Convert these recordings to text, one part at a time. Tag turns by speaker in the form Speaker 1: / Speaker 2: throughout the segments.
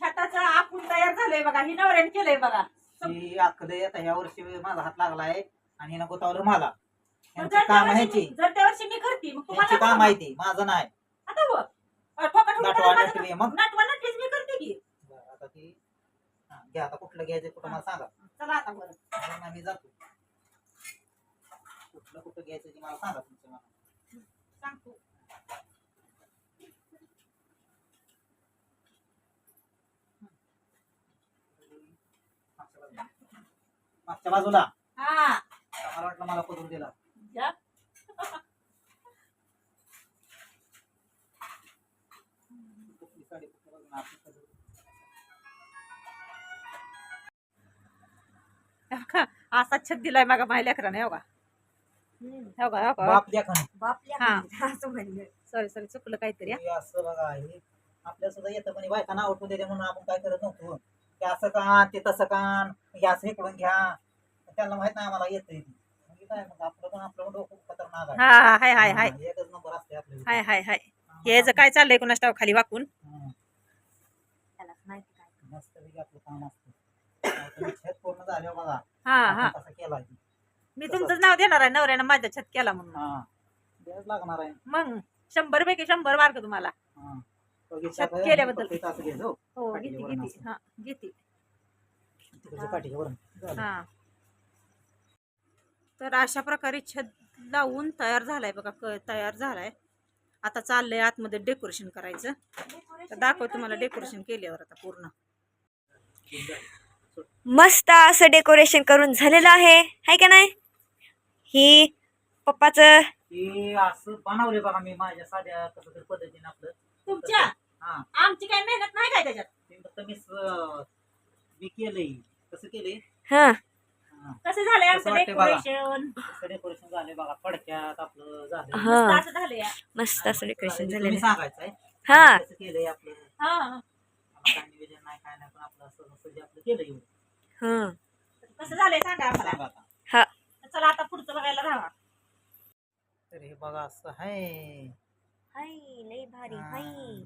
Speaker 1: छताचं आपण तयार झालंय बघा ही नवऱ्याने केलंय बघा.
Speaker 2: ही अख्खं येत ह्या वर्षी माझा हात लागलाय आणि हिनं गुतावलं मला.
Speaker 1: पण
Speaker 2: यांची
Speaker 1: जर त्या
Speaker 2: काम ह्याची.
Speaker 1: मी- जर त्या वर्षी मी करते मग
Speaker 2: यांची
Speaker 1: तुम्हाला
Speaker 2: काम आहे ती माझं नाही.
Speaker 1: आता. अ, ठोका ठोका
Speaker 2: नाटवा
Speaker 1: करायला
Speaker 2: नाटवी मग?
Speaker 1: नाटवा नाटवीच मी करते की.
Speaker 2: बरं, आता ती हा, घ्या आता कुठलं घ्यायचं कुठं मला सांगा.
Speaker 1: चला आता बरं.
Speaker 2: आम्ही जातो. कुठलं कुठं घ्यायचं ते मला सांगा तुमचं मला
Speaker 1: सांगतो.
Speaker 2: मागच्या बाजूला
Speaker 1: हा
Speaker 2: मला वाटलं मला पदून दिला
Speaker 1: या.
Speaker 2: कुठली साडी कुठल्या बाजूला आपण पदर.
Speaker 1: हो का? असा छत दिलाय मागा माझ्या लेकराने हो का हो का हो का
Speaker 2: बाप द्या खाणे.
Speaker 1: हा सॉरी सॉरी चुकलं काहीतरी हा.
Speaker 2: हे असं बघा हे आपल्या सुद्धा येतं पण बायकांना आवडून देते म्हणून आपण काय करत नव्हतो असं कान ते तसं कान हे असं इकडून घ्या. त्यांना माहीत नाही आम्हाला येत काय मग आपलं पण आपलं पण डोकं खतरनाक आहे.
Speaker 1: हा हाय हाय हाय.
Speaker 2: हा, एकच नंबर असते आपल्या
Speaker 1: हाय हाय हाय. याचं काय चाललंय कुणास खाली वाकून?
Speaker 2: हं. आपलं काम असतं छत पूर्ण झाले बघा.
Speaker 1: हा हा.
Speaker 2: आपण कसं केलाय
Speaker 1: मी तुमचंच नाव देणार आहे नवऱ्यानं माझ्या छत केला म्हणून.
Speaker 2: हा. द्यायच लागणार आहे.
Speaker 1: मग शंभर पैकी शंभर मार्क तुम्हाला.
Speaker 2: हा. बघितलं
Speaker 1: छत
Speaker 2: का?
Speaker 1: केल्याबद्दल.
Speaker 2: हो.
Speaker 1: हो घेते घेते. हा घेते. हा तर अशा प्रकारे छत लावून तयार झालाय बघा क तयार झालाय आता चाललंय आतमध्ये डेकोरेशन करायचं तर दाखव तुम्हाला डेकोरेशन केल्यावर आता पूर्ण
Speaker 3: मस्त असं डेकोरेशन करून झालेलं आहे हाय का नाही ही पप्पाचं
Speaker 2: हे असं बनवले बघा मी माझ्या साध्या कसं तरी पद्धतीने आपलं
Speaker 1: तुमच्या?
Speaker 2: हा.
Speaker 1: आमची काही मेहनत नाही काय त्याच्यात?
Speaker 2: ते फक्त मी स- मी केलंय. कसं केलंय?
Speaker 3: हा.
Speaker 2: हा.
Speaker 1: कसं झालंय
Speaker 2: कसं
Speaker 1: आमचं
Speaker 2: वाटतंय बघा?
Speaker 1: डेकोरेशन
Speaker 2: कसं डेकोरेशन झालंय बघा. पडक्यात आपलं झालं
Speaker 3: हा.
Speaker 1: असं झालंय
Speaker 3: मस्त असं डेकोरेशन झालेलं. आहे.
Speaker 2: सांगायचंय.
Speaker 3: हा.
Speaker 2: कसं केलंय आपलं?
Speaker 1: हा.
Speaker 2: आम्हाला काय निवेदन नाही काय नाही पण आपलं असं असं जे आपलं केलंय. एवढं.
Speaker 3: हा.
Speaker 1: कसं झालंय सांगा आम्हाला.
Speaker 2: सांगा आता.
Speaker 3: हा.
Speaker 1: तर चला आता पुढचं बघायला राहा
Speaker 2: तर हे बघा असं आहे.
Speaker 3: हाय लई भारी. हाय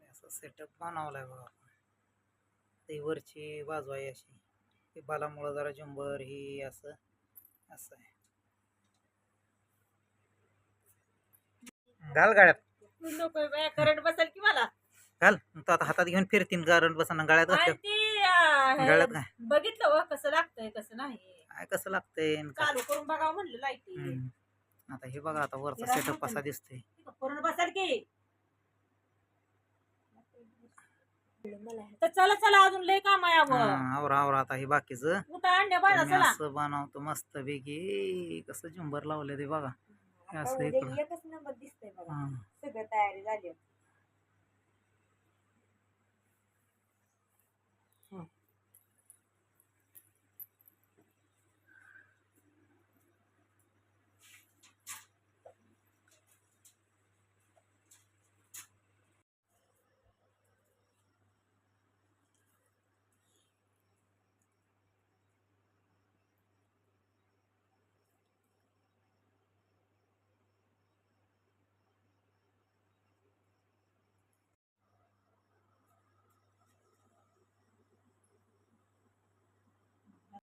Speaker 2: असं सेटअप बनवलाय बघा आपण. ते वरची बाजू आहे अशी. ते बालामुळं जरा झुंबर ही असं असं आहे. घाल गाड्यात.
Speaker 1: नको करंट बसेल की मला?
Speaker 2: घाल. मग तो आता हातात घेऊन फिरतीन गारण बसणं गाड्यात
Speaker 1: आणि ती
Speaker 2: गळ्यात काय?
Speaker 1: बघितलं हो कसं लागतंय कसं नाही.
Speaker 2: काय कसं लागतंय काय.
Speaker 1: चालू करून बघावं म्हणलं लाईटी.
Speaker 2: हम्म. आता हे बघा आता वरचा
Speaker 1: जरा
Speaker 2: सेटअप कसा दिसतोय.
Speaker 1: करून बसाल की तर चला चला अजून लय काम आहे आवं.
Speaker 2: हा, आवरा आवरा आता हे बाकीचं.
Speaker 1: उठा अंड्या बाळा
Speaker 2: तुम्ही
Speaker 1: चला.
Speaker 2: असं बनवतो मस्त पैकी कसं झुंबर लावलं ते बघा. हे असं इकडं.
Speaker 3: एकच नंबर दिसतोय बघा.
Speaker 2: हा.
Speaker 3: सगळं तयारी झाली.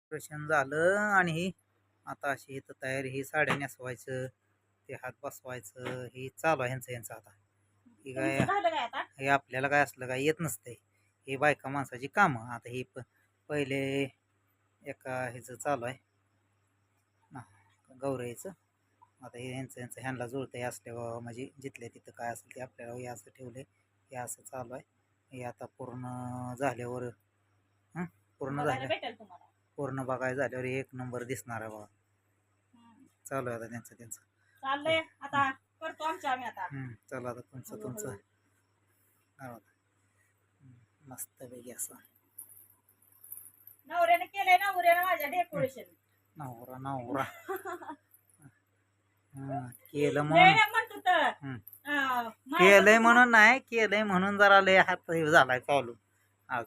Speaker 2: डेकोरेशन झालं आणि ही आता अशी इथं तयारी ही साड्या नेसवायचं ते हात बसवायचं ही चालू आहे ह्यांचं ह्यांचं आता. ही काय हे आपल्याला काय असलं काय येत नसतंय. हे बायका माणसाची कामं. आता ही प पहिले एका ह्याचं चालू आहे. ना गौरईचं आता हे ह्यांचं ह्यांचं ह्यांना जुळतं हे असल्यावर म्हणजे जिथल्या तिथं काय असेल ते आपल्याला हे असं ठेवलं हे असं चालू आहे. हे आता पूर्ण झाल्यावर? पूर्ण झालं पूर्ण बघायला झाल्यावर एक नंबर दिसणार आहे बघा. चालू आहे आता त्यांचं त्यांचं.
Speaker 1: चाललंय. आता करतो आमच्या आम्ही आता.
Speaker 2: हम्म, चला आता तुमचं तुमचं. हम्म, मस्तपैकी असं.
Speaker 1: नवऱ्याने केलंय नवऱ्याने माझ्या डेकोरेशन
Speaker 2: नवरा नवरा. हं, केलं म्हणून.
Speaker 1: म्हणतो तर
Speaker 2: हम्म.
Speaker 1: अं, माझ्या
Speaker 2: केलंय म्हणून नाही केलंय म्हणून जरा लय हात हे झालाय चालू. आज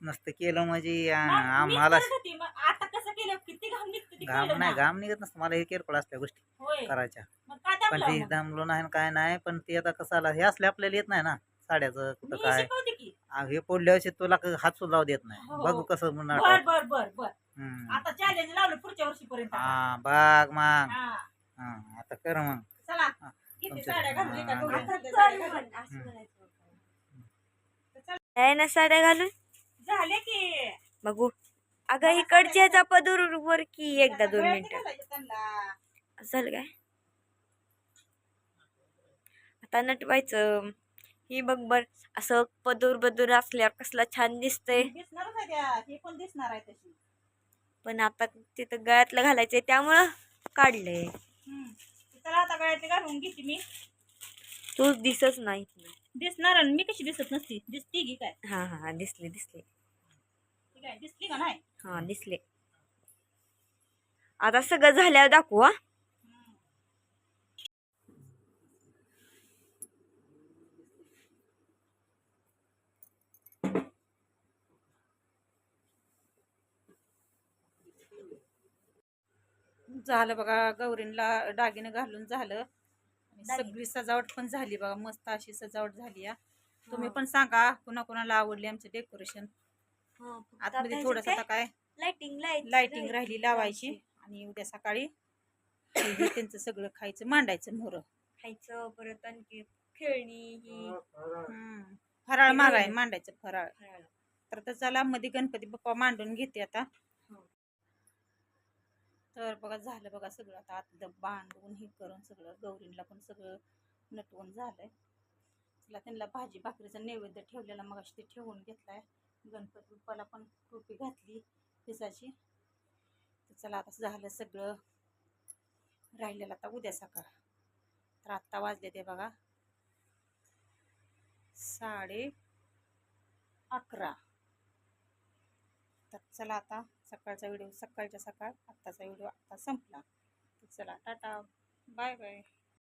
Speaker 2: नसतं केलं म्हणजे आ- आम्हाला
Speaker 1: करत होती. मग आता कसं केलं? किती घाम निघतो ती
Speaker 2: घाम
Speaker 1: कळलं
Speaker 2: नाही
Speaker 1: ना.
Speaker 2: घाम निघत नसतं. मला हे किरकोळ असल्या गोष्टी
Speaker 1: होय.
Speaker 2: करायच्या.
Speaker 1: मग
Speaker 2: पण
Speaker 1: दाबलं
Speaker 2: ती
Speaker 1: मग?
Speaker 2: दमलो नाही आणि काय नाही पण ते आता कसं आला हे असले आपल्याला येत नाही ना साड्याचं कुठं
Speaker 1: मी
Speaker 2: काय?
Speaker 1: शिकवते की.
Speaker 2: आ, हे पडल्या वर्षी तुला क- हात सुद्धा लावू देत नाही.
Speaker 1: हो.
Speaker 2: बघू कसं म्हणणार
Speaker 1: बर बर बर
Speaker 2: हम्म.
Speaker 1: आता चॅलेंज लावलं पुढच्या वर्षीपर्यंत.
Speaker 2: हा बघ मग.
Speaker 1: हा.
Speaker 2: हा आता कर मग.
Speaker 1: चला
Speaker 2: हा,
Speaker 1: किती
Speaker 2: तुमच्या-
Speaker 1: घालून. एका
Speaker 2: हा,
Speaker 1: साड्या घालून. झाले की.
Speaker 3: बघू. अगं इकडच्या ह्याचा पदूर वर की एकदा दोन मिनिटं. झालं काय? आता नटवायचं. ही बघ बर. असं पदूर बदूर असल्यावर कसला छान दिसतंय.
Speaker 1: पण
Speaker 3: आता तिथं गळ्यातलं घालायचंय. त्यामुळं काढलंय.
Speaker 1: हम्म. चला आता गळ्यातली घालून घेते मी.
Speaker 3: तू दिसच नाही.
Speaker 1: दिसणार मी कशी दिसत नसती. दिसती की काय?
Speaker 3: हा हा. दिसले दिसले.
Speaker 1: दिसली का नाही?
Speaker 3: हा दिसले. आता सगळं झाल्यावर दाखवू हा.
Speaker 1: झालं बघा गौरींला दागिने घालून झालं. आणि सगळी सजावट पण झाली बघा मस्त अशी सजावट झाली या तुम्ही पण सांगा कुणा कुणाला आवडली आमचे डेकोरेशन आतमध्ये थोडस आता काय
Speaker 3: लाइटिंग
Speaker 1: लाइटिंग राहिली लावायची. आणि उद्या सकाळी त्यांचं सगळं खायचं मांडायचं मोर
Speaker 3: खायचं परत आणखी खेळणी ही.
Speaker 1: फराळ. मागाय. मांडायचं फराळ. तर आता चला मध्ये गणपती बाप्पा मांडून घेते आता.
Speaker 3: हो.
Speaker 1: तर बघा झालं बघा सगळं आता. आतलं बांधून हे करून सगळं गौरींला पण सगळं नटवून झालंय. चला त्यांना भाजी भाकरीचा नैवेद्य ठेवलेला मग ते ठेवून घेतलाय. गणपती बाप्पाला पण टोपी घातली पिसाची. तर चला आता झालं सगळं. राहिलेलं आता उद्या सकाळ. तर आत्ता वाजले ते बघा. साडे अकरा. तर चला आता सकाळचा व्हिडिओ सकाळच्या सकाळ आत्ताचा व्हिडिओ आत्ता संपला. तर चला टाटा. Bye bye.